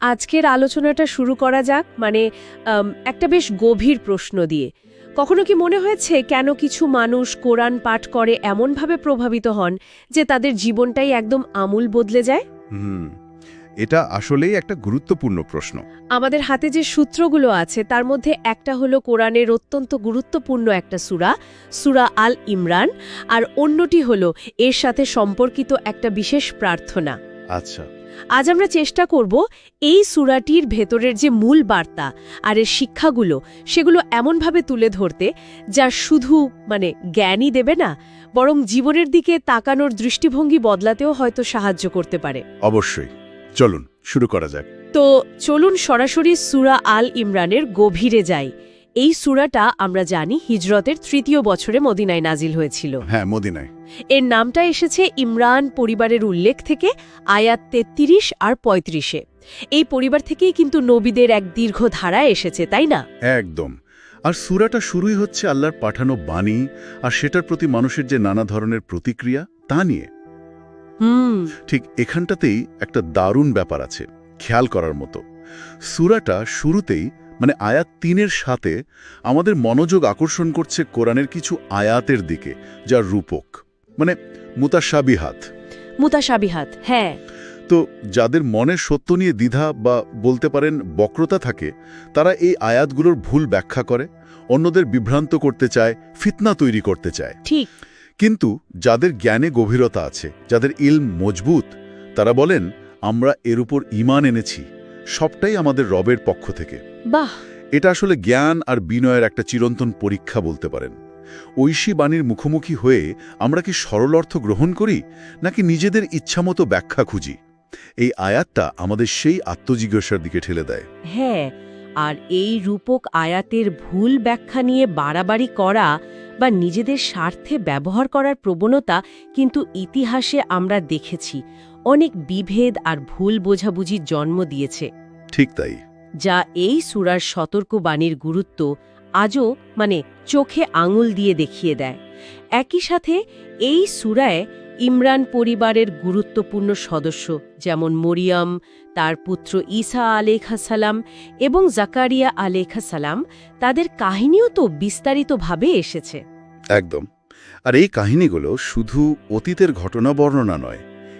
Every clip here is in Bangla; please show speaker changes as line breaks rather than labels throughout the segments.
আজকের আলোচনাটা শুরু করা যাক মানে একটা বেশ গভীর প্রশ্ন দিয়ে। কখনো কি মনে হয়েছে কেন কিছু মানুষ কোরআন পাঠ করে এমনভাবে প্রভাবিত হন যে তাদের জীবনটাই একদম আমূল বদলে যায়?
হুম এটা আসলেই একটা গুরুত্বপূর্ণ প্রশ্ন।
আমাদের হাতে যে সূত্রগুলো আছে তার মধ্যে একটা হলো কোরআনের অত্যন্ত গুরুত্বপূর্ণ একটা সূরা সূরা আল ইমরান আর অন্যটি হলো এর সাথে সম্পর্কিত একটা বিশেষ প্রার্থনা।
আচ্ছা।
আজ আমরা চেষ্টা করব এই সূরাটির ভেতরের যে মূল বার্তা আর এর শিক্ষাগুলো সেগুলো এমনভাবে তুলে ধরতে যা শুধু মানে জ্ঞানই দেবে না বরং জীবনের দিকে তাকানোর দৃষ্টিভঙ্গি বদলাতেও হয়তো সাহায্য করতে পারে।
অবশ্যই। চলুন শুরু করা যাক।
তো চলুন সরাসরি সূরা আল ইমরানের গভীরে যাই। এই সুরাটা আমরা জানি হিজরতের তৃতীয় বছরে মদিনায় নাজিল হয়েছিল।
হ্যাঁ মদিনায়।
এর নামটা এসেছে ইমরান পরিবারের উল্লেখ থেকে আয়াত তেত্রিশ আর পঁয়ত্রিশে। এই পরিবার থেকেই কিন্তু নবীদের এক দীর্ঘ ধারা এসেছে তাই না?
একদম। আর সুরাটা শুরুই হচ্ছে আল্লাহর পাঠানো বাণী আর সেটার প্রতি মানুষের যে নানা ধরনের প্রতিক্রিয়া তা নিয়ে।
হুম।
ঠিক এখানটাতেই একটা দারুণ ব্যাপার আছে খেয়াল করার মতো। সুরাটা শুরুতেই মানে আয়াত তিনের সাথে আমাদের মনোযোগ আকর্ষণ করছে কোরআনের কিছু আয়াতের দিকে যার রূপক। মানে মুতাসাবিহাত
মুতাসাবিহাত হ্যাঁ।
তো যাদের মনে সত্য নিয়ে দ্বিধা বা বলতে পারেন বক্রতা থাকে তারা এই আয়াতগুলোর ভুল ব্যাখ্যা করে অন্যদের বিভ্রান্ত করতে চায় ফিতনা তৈরি করতে চায়।
ঠিক।
কিন্তু যাদের জ্ঞানে গভীরতা আছে যাদের ইলম মজবুত তারা বলেন আমরা এর উপর ইমান এনেছি সবটাই আমাদের রবের পক্ষ থেকে।
বাহ।
এটা আসলে জ্ঞান আর বিনয়ের একটা চিরন্তন পরীক্ষা বলতে পারেন। ঐশী বাণীর মুখোমুখি হয়ে আমরা কি সরল অর্থ গ্রহণ করি নাকি নিজেদের ইচ্ছামতো ব্যাখ্যা খুঁজি? এই আয়াতটা আমাদের সেই আত্মজিজ্ঞাসার দিকে ঠেলে দেয়।
হ্যাঁ আর এই রূপক আয়াতের ভুল ব্যাখ্যা নিয়ে বাড়াবাড়ি করা বা নিজেদের স্বার্থে ব্যবহার করার প্রবণতা কিন্তু ইতিহাসে আমরা দেখেছি। অনেক বিভেদ আর ভুল বোঝাবুঝির জন্ম দিয়েছে।
ঠিক তাই।
যা এই সুরার সতর্কবাণীর গুরুত্ব আজও মানে চোখে আঙুল দিয়ে দেখিয়ে দেয়। একই সাথে এই সুরায় ইমরান পরিবারের গুরুত্বপূর্ণ সদস্য যেমন মরিয়ম, তার পুত্র ঈসা আলেখাসালাম এবং জাকারিয়া আলেখাসালাম তাদের কাহিনীও তো বিস্তারিতভাবে এসেছে।
একদম। আর এই কাহিনীগুলো শুধু অতীতের ঘটনা বর্ণনা নয়,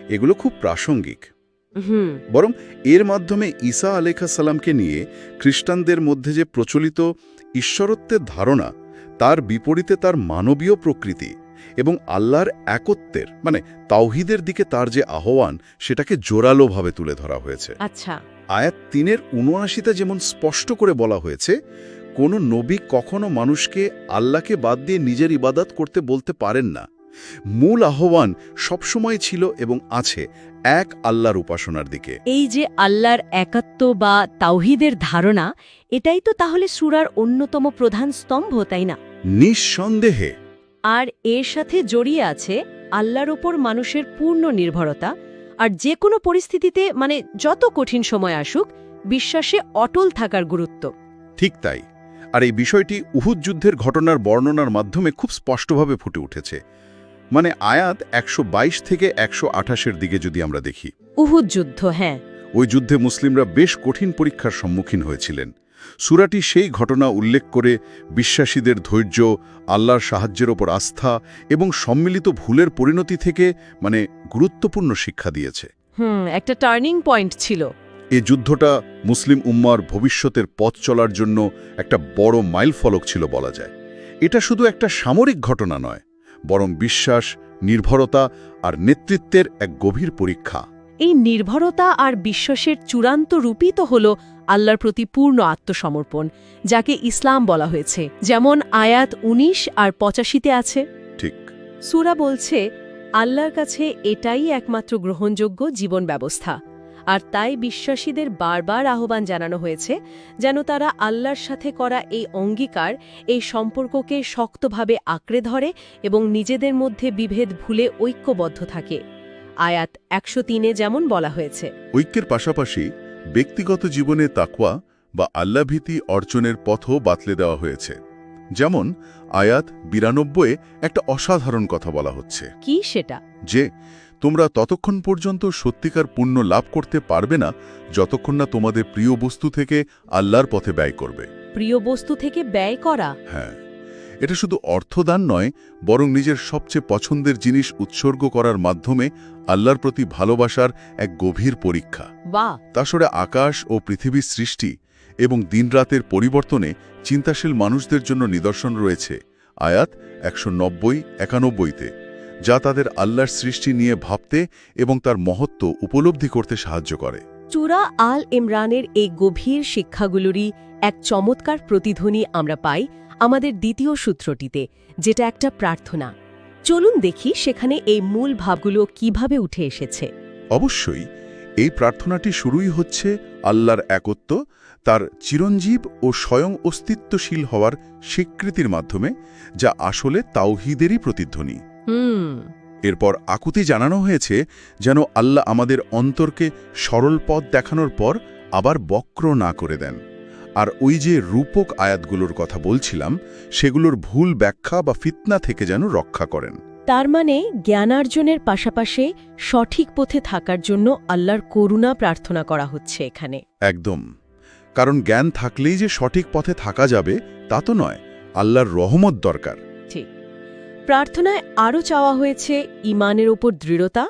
এগুলো খুব প্রাসঙ্গিক। বরং এর মাধ্যমে ঈসা আলেখাসাল্লামকে নিয়ে খ্রিস্টানদের মধ্যে যে প্রচলিত ঈশ্বরত্বের ধারণা তার বিপরীতে তার মানবীয় প্রকৃতি এবং আল্লাহর একত্বের মানে তাওহিদের দিকে তার যে আহ্বান সেটাকে জোরালোভাবে তুলে ধরা হয়েছে।
আচ্ছা।
আয়াত তিনের উনআশিতে যেমন স্পষ্ট করে বলা হয়েছে কোনো নবী কখনো মানুষকে আল্লাহকে বাদ দিয়ে নিজের ইবাদত করতে বলতে পারেন না। মূল আহ্বান সবসময় ছিল এবং আছে এক আল্লাহর উপাসনার দিকে।
এই যে আল্লাহর একাত্ম বা তাওহিদের ধারণা এটাই তো তাহলে সুরার অন্যতম প্রধান স্তম্ভ তাই না?
নিঃসন্দেহে।
আর এর সাথে জড়িয়ে আছে আল্লাহর ওপর মানুষের পূর্ণ নির্ভরতা আর যে কোনো পরিস্থিতিতে মানে যত কঠিন সময় আসুক বিশ্বাসে অটল থাকার গুরুত্ব।
ঠিক তাই। আর এই বিষয়টি উহুদ যুদ্ধের ঘটনার বর্ণনার মাধ্যমে খুব স্পষ্টভাবে ফুটে উঠেছে। মানে আয়াত একশো বাইশ থেকে একশো আঠাশের দিকে যদি আমরা দেখি।
উহুদ যুদ্ধ হ্যাঁ।
ওই যুদ্ধে মুসলিমরা বেশ কঠিন পরীক্ষার সম্মুখীন হয়েছিলেন। সুরাটি সেই ঘটনা উল্লেখ করে বিশ্বাসীদের ধৈর্য আল্লাহর সাহায্যের ওপর আস্থা এবং সম্মিলিত ভুলের পরিণতি থেকে মানে গুরুত্বপূর্ণ শিক্ষা দিয়েছে।
হুম একটা টার্নিং পয়েন্ট ছিল।
এ যুদ্ধটা মুসলিম উম্মার ভবিষ্যতের পথ চলার জন্য একটা বড় মাইল ফলক ছিল বলা যায়। এটা শুধু একটা সামরিক ঘটনা নয় বরং বিশ্বাস নির্ভরতা আর নেতৃত্বের এক গভীর পরীক্ষা।
এই নির্ভরতা আর বিশ্বাসের চূড়ান্ত রূপই তো হল আল্লাহর প্রতি পূর্ণ আত্মসমর্পণ যাকে ইসলাম বলা হয়েছে। যেমন আয়াত ১৯ আর পঁচাশিতে আছে।
ঠিক।
সুরা বলছে আল্লাহর কাছে এটাই একমাত্র গ্রহণযোগ্য জীবন ব্যবস্থা। আর তাই বিশ্বাসীদের বারবার আহ্বান জানানো হয়েছে যেন তারা আল্লাহর সাথে করা এই অঙ্গীকার এই সম্পর্ককে শক্তভাবে আঁকড়ে ধরে এবং নিজেদের মধ্যে বিভেদ ভুলে ঐক্যবদ্ধ থাকে। আয়াত একশো তিনে যেমন বলা হয়েছে,
ঐক্যের পাশাপাশি ব্যক্তিগত জীবনে তাকওয়া বা আল্লাভীতি অর্জনের পথও বাতলে দেওয়া হয়েছে। যেমন আয়াত বিরানব্বই একটা অসাধারণ কথা বলা হচ্ছে।
কি সেটা?
যে তোমরা ততক্ষণ পর্যন্ত সত্যিকার পুণ্য লাভ করতে পারবে না যতক্ষণ না তোমাদের প্রিয় বস্তু থেকে আল্লাহর পথে ব্যয় করবে।
প্রিয় বস্তু থেকে ব্যয় করা?
হ্যাঁ। এটা শুধু অর্থদান নয় বরং নিজের সবচেয়ে পছন্দের জিনিস উৎসর্গ করার মাধ্যমে আল্লাহর প্রতি ভালোবাসার এক গভীর পরীক্ষা।
বা
তাসরে আকাশ ও পৃথিবীর সৃষ্টি এবং দিনরাতের পরিবর্তনে চিন্তাশীল মানুষদের জন্য নিদর্শন রয়েছে। আয়াত একশো নব্বই একানব্বইতে যা তাদের আল্লাহর সৃষ্টি নিয়ে ভাবতে এবং তার মহত্ব উপলব্ধি করতে সাহায্য করে।
চূড়া আল ইমরানের এই গভীর শিক্ষাগুলোরই এক চমৎকার প্রতিধ্বনি আমরা পাই আমাদের দ্বিতীয় সূত্রটিতে যেটা একটা প্রার্থনা। চলুন দেখি সেখানে এই মূল ভাবগুলো কীভাবে উঠে এসেছে।
অবশ্যই এই প্রার্থনাটি শুরুই হচ্ছে আল্লাহর একত্ব তার চিরঞ্জীব ও স্বয়ং অস্তিত্বশীল হওয়ার স্বীকৃতির মাধ্যমে যা আসলে তাওহিদেরই প্রতিধ্বনি। এরপর আকুতি জানানো হয়েছে যেন আল্লাহ আমাদের অন্তরকে সরল পথ দেখানোর পর আবার বক্র না করে দেন। আর ওই যে রূপক আয়াতগুলোর কথা বলছিলাম সেগুলোর ভুল ব্যাখ্যা বা ফিতনা থেকে যেন রক্ষা করেন।
তার মানে জ্ঞানার্জনের পাশাপাশি সঠিক পথে থাকার জন্য আল্লাহর করুণা প্রার্থনা করা হচ্ছে এখানে।
একদম। কারণ জ্ঞান থাকলেই যে সঠিক পথে থাকা যাবে তা তো নয় আল্লাহর রহমত দরকার।
ঠিক প্রার্থনায় আরও চাওয়া হয়েছে ইমানের ওপর দৃঢ়তা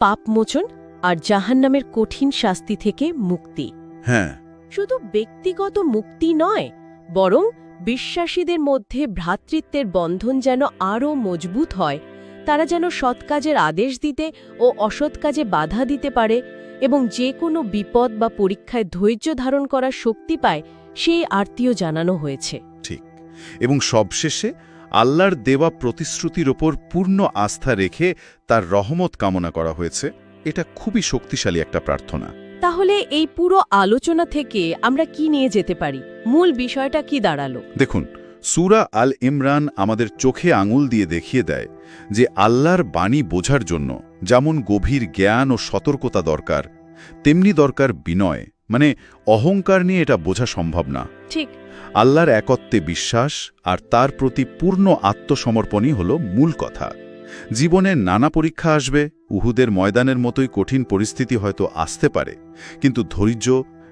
পাপমোচন আর জাহান্নামের কঠিন শাস্তি থেকে মুক্তি।
হ্যাঁ।
শুধু ব্যক্তিগত মুক্তি নয় বরং বিশ্বাসীদের মধ্যে ভ্রাতৃত্বের বন্ধন যেন আরও মজবুত হয় তারা যেন সৎ কাজের আদেশ দিতে ও অসৎ কাজে বাধা দিতে পারে এবং যে কোনো বিপদ বা পরীক্ষায় ধৈর্য ধারণ করার শক্তি পায় সেই আরতিও জানানো হয়েছে।
ঠিক। এবং সবশেষে আল্লাহর দেওয়া প্রতিশ্রুতির ওপর পূর্ণ আস্থা রেখে তার রহমত কামনা করা হয়েছে। এটা খুবই শক্তিশালী একটা প্রার্থনা।
তাহলে এই পুরো আলোচনা থেকে আমরা কি নিয়ে যেতে পারি? মূল বিষয়টা কি দাঁড়াল?
দেখুন সুরা আল ইমরান আমাদের চোখে আঙুল দিয়ে দেখিয়ে দেয় যে আল্লাহর বাণী বোঝার জন্য যেমন গভীর জ্ঞান ও সতর্কতা দরকার তেমনি দরকার বিনয় মানে অহংকার নিয়ে এটা বোঝা সম্ভব না।
ঠিক।
আল্লাহর একত্বে বিশ্বাস আর তার প্রতি পূর্ণ আত্মসমর্পণই হল মূল কথা। জীবনে নানা পরীক্ষা আসবে উহুদের ময়দানের মতোই কঠিন পরিস্থিতি হয়তো আসতে পারে কিন্তু ধৈর্য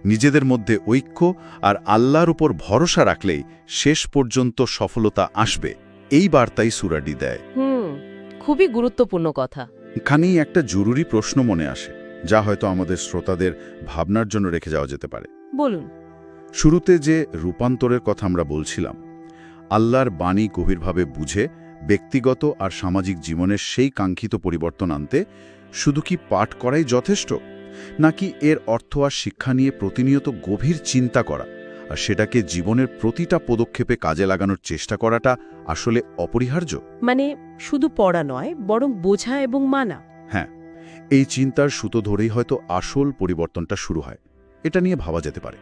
নিজেদের মধ্যে ঐক্য আর আল্লাহর উপর ভরসা রাখলেই শেষ পর্যন্ত সফলতা আসবে। এই বার্তাই সুরাডি দেয়।
হুম খুবই গুরুত্বপূর্ণ কথা।
এখানেই একটা জরুরি প্রশ্ন মনে আসে যা হয়তো আমাদের শ্রোতাদের ভাবনার জন্য রেখে যাওয়া যেতে পারে।
বলুন।
শুরুতে যে রূপান্তরের কথা আমরা বলছিলাম আল্লাহর বাণী গভীরভাবে বুঝে ব্যক্তিগত আর সামাজিক জীবনের সেই কাঙ্ক্ষিত পরিবর্তন আনতে শুধু কি পাঠ করাই যথেষ্ট? নাকি এর অর্থ আর শিক্ষা নিয়ে প্রতিনিয়ত গভীর চিন্তা করা আর সেটাকে জীবনের প্রতিটা পদক্ষেপে কাজে লাগানোর চেষ্টা করাটা আসলে অপরিহার্য?
মানে শুধু পড়া নয় বরং বোঝা এবং মানা।
হ্যাঁ এই চিন্তার সুতো ধরেই হয়তো আসল পরিবর্তনটা শুরু হয়। এটা নিয়ে ভাবা যেতে পারে।